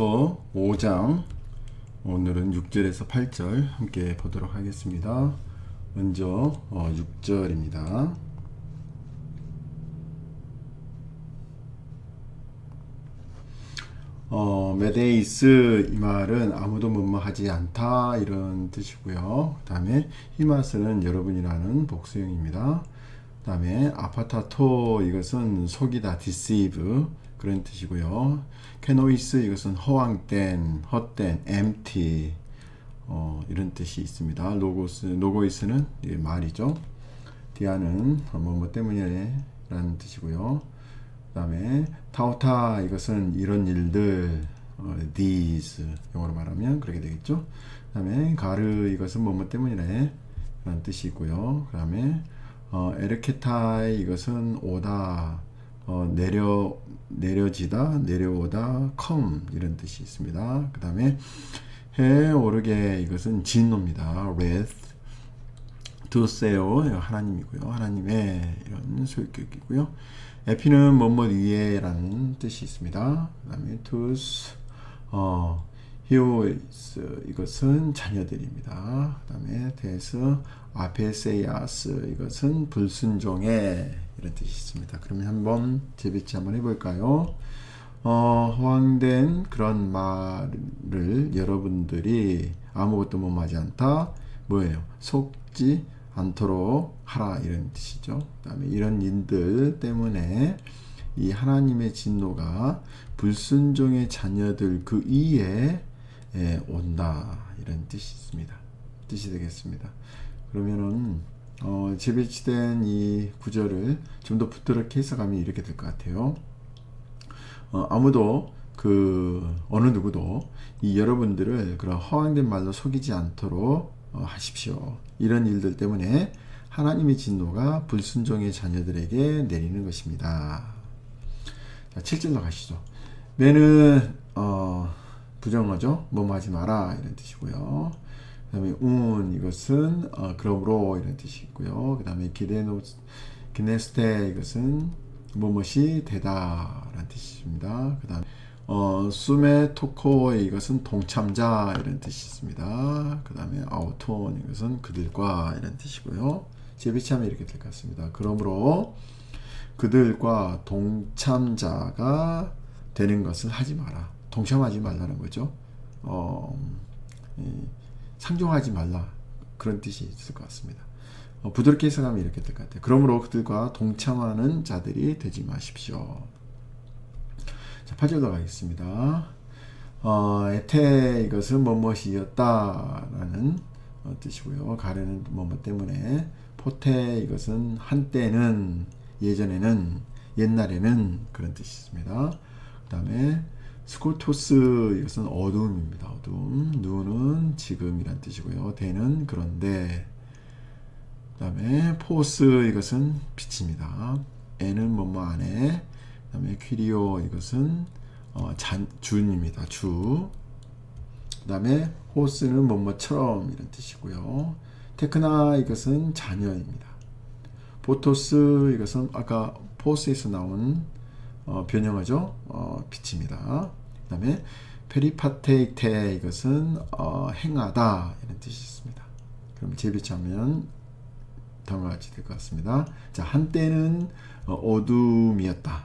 고린도후서 5장 오늘은 6절에서 8절 함께 보도록 하겠습니다. 먼저 어, 6절입니다. 어, 메데이스 이 말은 아무도 뭐뭐하지 않다 이런 뜻이고요. 그 다음에 히마스는 여러분이라는 복수형입니다. 그 다음에 아파타토 이것은 속이다 deceive 그런 뜻이고요. 케노이스 이것은 허황된, 헛된, empty 어, 이런 뜻이 있습니다. 로고스, 로고이스는 예, 말이죠. 디아는 뭐뭐 때문에 라는 뜻이고요. 그 다음에 타오타 이것은 이런 일들 어, these 영어로 말하면 그렇게 되겠죠. 그 다음에 가르 이것은 뭐뭐 때문이래 라는 뜻이 있고요. 그 다음에 어, 에르케타이 이것은 오다 어, 내려 내려지다 내려오다 come 이런 뜻이 있습니다. 그 다음에 해 오르게 이것은 진노입니다. wrath 두세요 하나님이고요. 하나님의 이런 소유격이고요. 에피는 뭐뭐 위에라는 뜻이 있습니다. 그 다음에 투스 어 히오스 이것은 자녀들입니다. 그 다음에 데스 아페세야스 이것은 불순종의 이런 뜻이 있습니다. 그러면 한번 재배치 한번 해볼까요? 어, 허황된 그런 말을 여러분들이 아무것도 못하지 않다. 뭐예요? 속지 않도록 하라 이런 뜻이죠. 그다음에 이런 인들 때문에 이 하나님의 진노가 불순종의 자녀들 그 위에 예, 온다 이런 뜻이 있습니다. 뜻이 되겠습니다. 그러면은 어, 재배치된 이 구절을 좀 더 부드럽게 해석하면 이렇게 될 것 같아요. 어, 아무도 그 어느 누구도 이 여러분들을 그런 허황된 말로 속이지 않도록 어, 하십시오. 이런 일들 때문에 하나님의 진노가 불순종의 자녀들에게 내리는 것입니다. 자, 7절로 가시죠. 매는 어, 부정어죠. 뭐뭐 하지 마라 이런 뜻이고요. 그 다음에 운 이것은 어, 그러므로 이런 뜻이 있고요. 그 다음에 기네노 기네스테 이것은 뭐뭇이 되다라는 뜻입니다. 그 다음에 어, 수메 토코의 이것은 동참자 이런 뜻이 있습니다. 그 다음에 아우톤 이것은 그들과 이런 뜻이고요. 재배치하면 이렇게 될 것 같습니다. 그러므로 그들과 동참자가 되는 것을 하지 마라. 동참하지 말라는 거죠. 어, 이, 상종하지 말라. 그런 뜻이 있을 것 같습니다. 어, 부드럽게 해석하면 이렇게 될 것 같아요. 그러므로 그들과 동참하는 자들이 되지 마십시오. 자, 8절로 가겠습니다. 어, 에테 이것은 뭐뭇이었다라는 어, 뜻이고요. 가르는 뭐뭐 때문에 포테 이것은 한때는 예전에는 옛날에는 그런 뜻이 있습니다. 그 다음에 스코토스 이것은 어둠입니다. 어둠. 누는 지금이란 뜻이고요. 대는 그런데 그 다음에 포스 이것은 빛입니다. 에는 뭐뭐 안에 그 다음에 퀴리오 이것은 어, 잔, 준입니다. 주. 그 다음에 호스는 뭐뭐처럼 이런 뜻이고요. 테크나 이것은 자녀입니다. 보토스 이것은 아까 포스에서 나온 어, 변형어죠. 어, 빛입니다. 그 다음에 페리파테이테 이것은 어, 행하다 이런 뜻이 있습니다. 그럼 재비치하면 다음과 같이 될 것 같습니다. 자 한때는 어, 어둠이었다.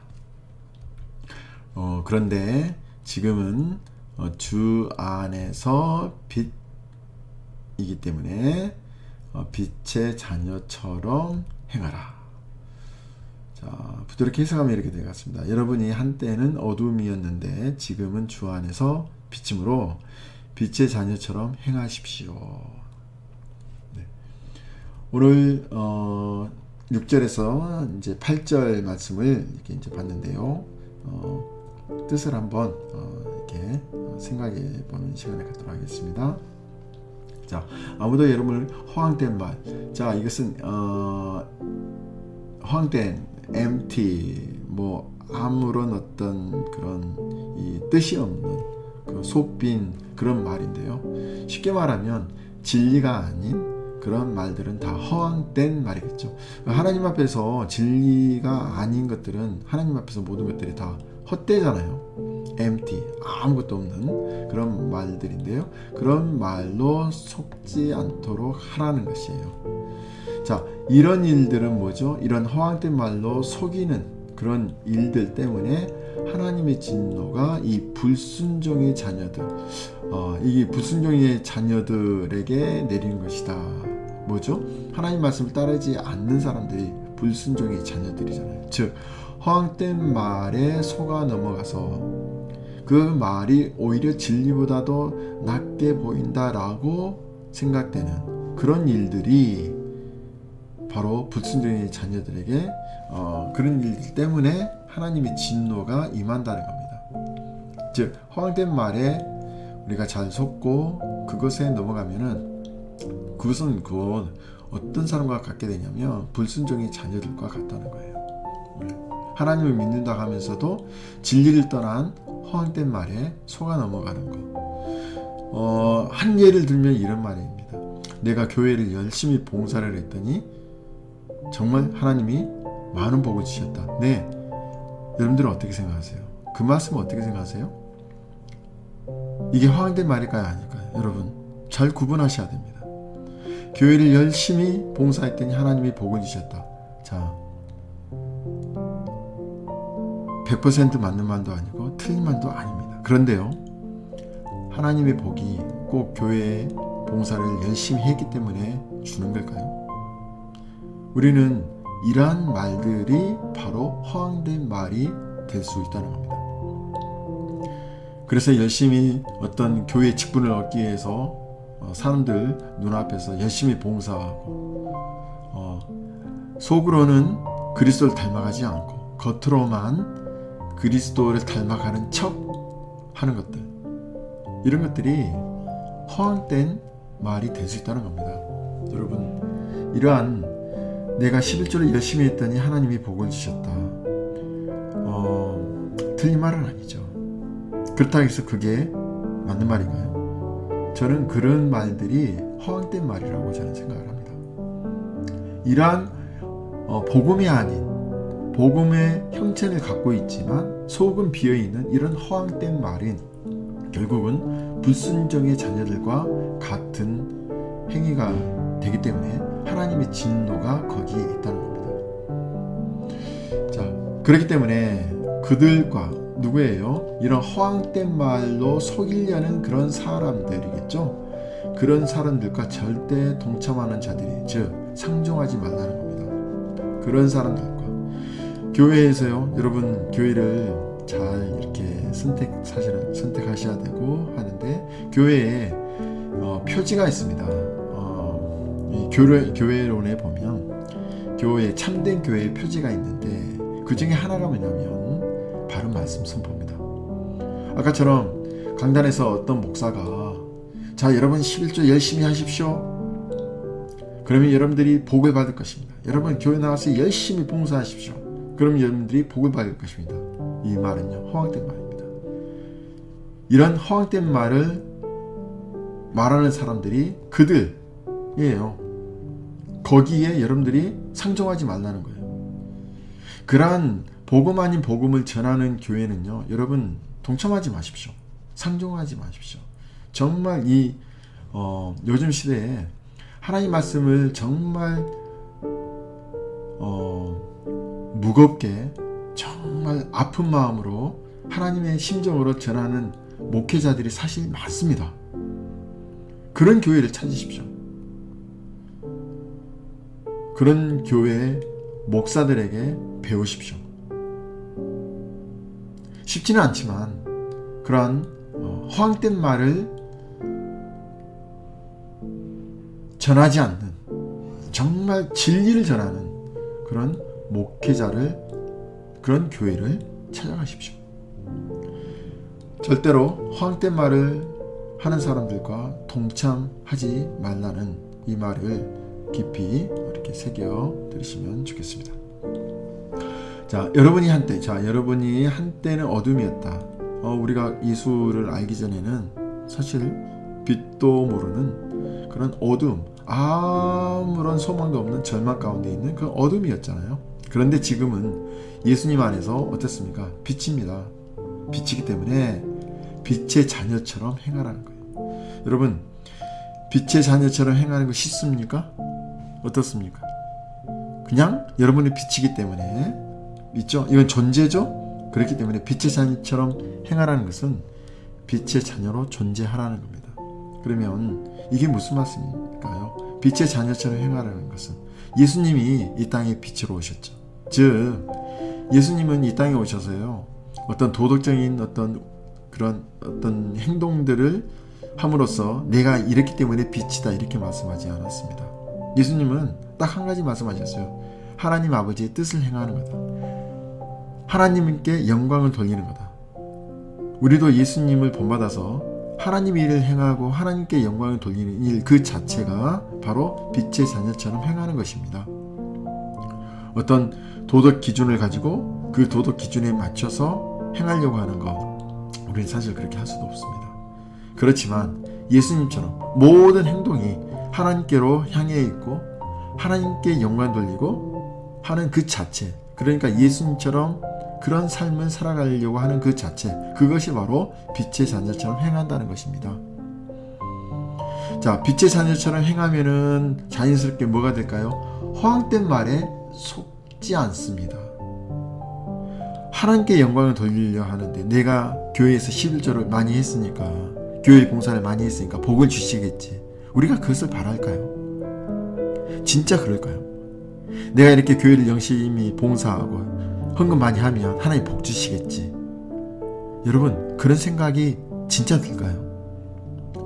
어, 그런데 지금은 어, 주 안에서 빛이기 때문에 어, 빛의 자녀처럼 행하라. 자, 부드럽게 해석하면 이렇게 되겠습니다. 여러분이 한때는 어둠이었는데 지금은 주 안에서 빛임으로 빛의 자녀처럼 행하십시오. 네. 오늘 어, 6절에서 이제 8절 말씀을 이렇게 이제 봤는데요. 어, 뜻을 한번 어, 이렇게 생각해 보는 시간을 갖도록 하겠습니다. 자, 아무도 여러분을 허황된 말. 자, 이것은 어, 허황된 empty 뭐 아무런 어떤 그런 이 뜻이 없는 그 속빈 그런 말인데요. 쉽게 말하면 진리가 아닌 그런 말들은 다 허황된 말이겠죠. 하나님 앞에서 진리가 아닌 것들은 하나님 앞에서 모든 것들이 다 헛되잖아요. empty 아무것도 없는 그런 말들인데요. 그런 말로 속지 않도록 하라는 것이에요. 자, 이런 일들은 뭐죠? 이런 허황된 말로 속이는 그런 일들 때문에 하나님의 진노가 이 불순종의 자녀들, 어, 이게 불순종의 자녀들에게 내리는 것이다. 뭐죠? 하나님 말씀을 따르지 않는 사람들이 불순종의 자녀들이잖아요. 즉, 허황된 말에 속아 넘어가서 그 말이 오히려 진리보다도 낫게 보인다라고 생각되는 그런 일들이 바로 불순종의 자녀들에게 어, 그런 일들 때문에 하나님의 진노가 임한다는 겁니다. 즉 허황된 말에 우리가 잘 속고 그것에 넘어가면은 그것은 곧 어떤 사람과 같게 되냐면 불순종의 자녀들과 같다는 거예요. 네. 하나님을 믿는다 하면서도 진리를 떠난 허황된 말에 속아 넘어가는 거. 어, 한 예를 들면 이런 말입니다. 내가 교회를 열심히 봉사를 했더니 정말 하나님이 많은 복을 주셨다. 네. 여러분들은 어떻게 생각하세요? 그 말씀은 어떻게 생각하세요? 이게 허황된 말일까요? 아닐까요? 여러분, 잘 구분하셔야 됩니다. 교회를 열심히 봉사했더니 하나님이 복을 주셨다. 자, 100% 맞는 말도 아니고 틀린 말도 아닙니다. 그런데요, 하나님의 복이 꼭 교회에 봉사를 열심히 했기 때문에 주는 걸까요? 우리는 이러한 말들이 바로 허황된 말이 될 수 있다는 겁니다. 그래서 열심히 어떤 교회 직분을 얻기 위해서 어, 사람들 눈앞에서 열심히 봉사하고 어, 속으로는 그리스도를 닮아가지 않고 겉으로만 그리스도를 닮아가는 척 하는 것들 이런 것들이 허황된 말이 될 수 있다는 겁니다. 여러분 이러한 내가 11조를 열심히 했더니 하나님이 복을 주셨다. 어, 틀린 말은 아니죠. 그렇다고 해서 그게 맞는 말인가요? 저는 그런 말들이 허황된 말이라고 저는 생각을 합니다. 이러한 어, 복음이 아닌 복음의 형체를 갖고 있지만 속은 비어 있는 이런 허황된 말은 결국은 불순종의 자녀들과 같은 행위가 되기 때문에 하나님의 진노가 거기에 있다는 겁니다. 자, 그렇기 때문에 그들과 누구예요? 이런 허황된 말로 속이려는 그런 사람들이겠죠. 그런 사람들과 절대 동참하는 자들이 즉 상종하지 말라는 겁니다. 그런 사람들과 교회에서요, 여러분 교회를 잘 이렇게 선택 사실은 선택하셔야 되고 하는데 교회에 어, 표지가 있습니다. 교회 교회론에 보면 교회 참된 교회의 표지가 있는데 그 중에 하나가 뭐냐면 바른 말씀 선포입니다. 아까처럼 강단에서 어떤 목사가 자 여러분 11조 열심히 하십시오. 그러면 여러분들이 복을 받을 것입니다. 여러분 교회 나와서 열심히 봉사하십시오. 그럼 여러분들이 복을 받을 것입니다. 이 말은요 허황된 말입니다. 이런 허황된 말을 말하는 사람들이 그들이에요. 거기에 여러분들이 상종하지 말라는 거예요. 그러한 복음 아닌 복음을 전하는 교회는요, 여러분 동참하지 마십시오. 상종하지 마십시오. 정말 이 어, 요즘 시대에 하나님 말씀을 정말 어, 무겁게 정말 아픈 마음으로 하나님의 심정으로 전하는 목회자들이 사실 많습니다. 그런 교회를 찾으십시오. 그런 교회 목사들에게 배우십시오. 쉽지는 않지만 그러한 어, 허황된 말을 전하지 않는 정말 진리를 전하는 그런 목회자를 그런 교회를 찾아가십시오. 절대로 허황된 말을 하는 사람들과 동참하지 말라는 이 말을 깊이 새겨 들으시면 좋겠습니다. 자, 여러분이 한때, 자, 여러분이 한때는 어둠이었다. 어, 우리가 예수를 알기 전에는 사실 빛도 모르는 그런 어둠, 아무런 소망도 없는 절망 가운데 있는 그 어둠이었잖아요. 그런데 지금은 예수님 안에서 어떻습니까? 빛입니다. 빛이기 때문에 빛의 자녀처럼 행하라는 거예요. 여러분, 빛의 자녀처럼 행하는 거 쉽습니까? 어떻습니까? 그냥 여러분의 빛이기 때문에 있죠? 이건 존재죠? 그렇기 때문에 빛의 자녀처럼 행하라는 것은 빛의 자녀로 존재하라는 겁니다. 그러면 이게 무슨 말씀일까요? 빛의 자녀처럼 행하라는 것은 예수님이 이 땅에 빛으로 오셨죠. 즉 예수님은 이 땅에 오셔서요. 어떤 도덕적인 어떤 그런 어떤 행동들을 함으로써 내가 이렇기 때문에 빛이다 이렇게 말씀하지 않았습니다. 예수님은 딱 한 가지 말씀하셨어요. 하나님 아버지의 뜻을 행하는 거다. 하나님께 영광을 돌리는 거다. 우리도 예수님을 본받아서 하나님 일을 행하고 하나님께 영광을 돌리는 일 그 자체가 바로 빛의 자녀처럼 행하는 것입니다. 어떤 도덕 기준을 가지고 그 도덕 기준에 맞춰서 행하려고 하는 것 우리는 사실 그렇게 할 수도 없습니다. 그렇지만 예수님처럼 모든 행동이 하나님께로 향해 있고 하나님께 영광 돌리고 하는 그 자체 그러니까 예수님처럼 그런 삶을 살아가려고 하는 그 자체 그것이 바로 빛의 자녀처럼 행한다는 것입니다. 자, 빛의 자녀처럼 행하면은 자연스럽게 뭐가 될까요? 허황된 말에 속지 않습니다. 하나님께 영광을 돌리려 하는데 내가 교회에서 11조를 많이 했으니까 교회 봉사를 많이 했으니까 복을 주시겠지. 우리가 그것을 바랄까요? 진짜 그럴까요? 내가 이렇게 교회를 열심히 봉사하고 헌금 많이 하면 하나님 복 주시겠지. 여러분 그런 생각이 진짜 들까요?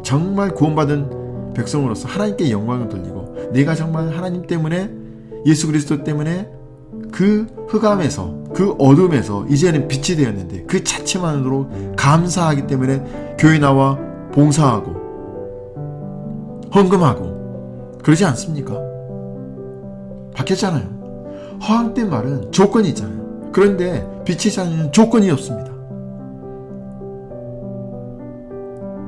정말 구원받은 백성으로서 하나님께 영광을 돌리고 내가 정말 하나님 때문에 예수 그리스도 때문에 그 흑암에서 그 어둠에서 이제는 빛이 되었는데 그 자체만으로 감사하기 때문에 교회 나와 봉사하고 헌금하고 그러지 않습니까? 바뀌었잖아요. 허황된 말은 조건이 있잖아요. 그런데 빛의 자녀는 조건이 없습니다.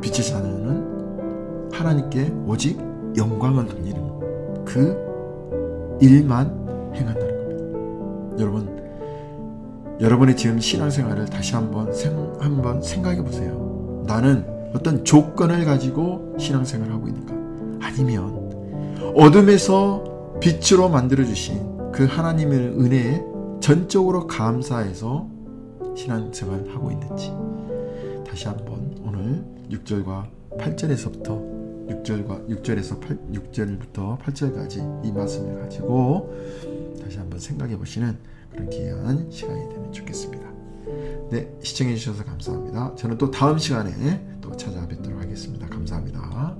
빛의 자녀는 하나님께 오직 영광을 돌리는 그 일만 행한다는 겁니다. 여러분, 여러분의 지금 신앙생활을 다시 한번 생, 한번 생각해 보세요. 나는 어떤 조건을 가지고 신앙생활을 하고 있는가? 아니면 어둠에서 빛으로 만들어 주신 그 하나님의 은혜에 전적으로 감사해서 신앙생활을 하고 있는지 다시 한번 오늘 6절과 8절에서부터 6절과 6절에서 8, 6절부터 8절까지 이 말씀을 가지고 다시 한번 생각해 보시는 그런 귀한 시간이 되면 좋겠습니다. 네, 시청해 주셔서 감사합니다. 저는 또 다음 시간에 또 찾아뵙도록 하겠습니다. 감사합니다.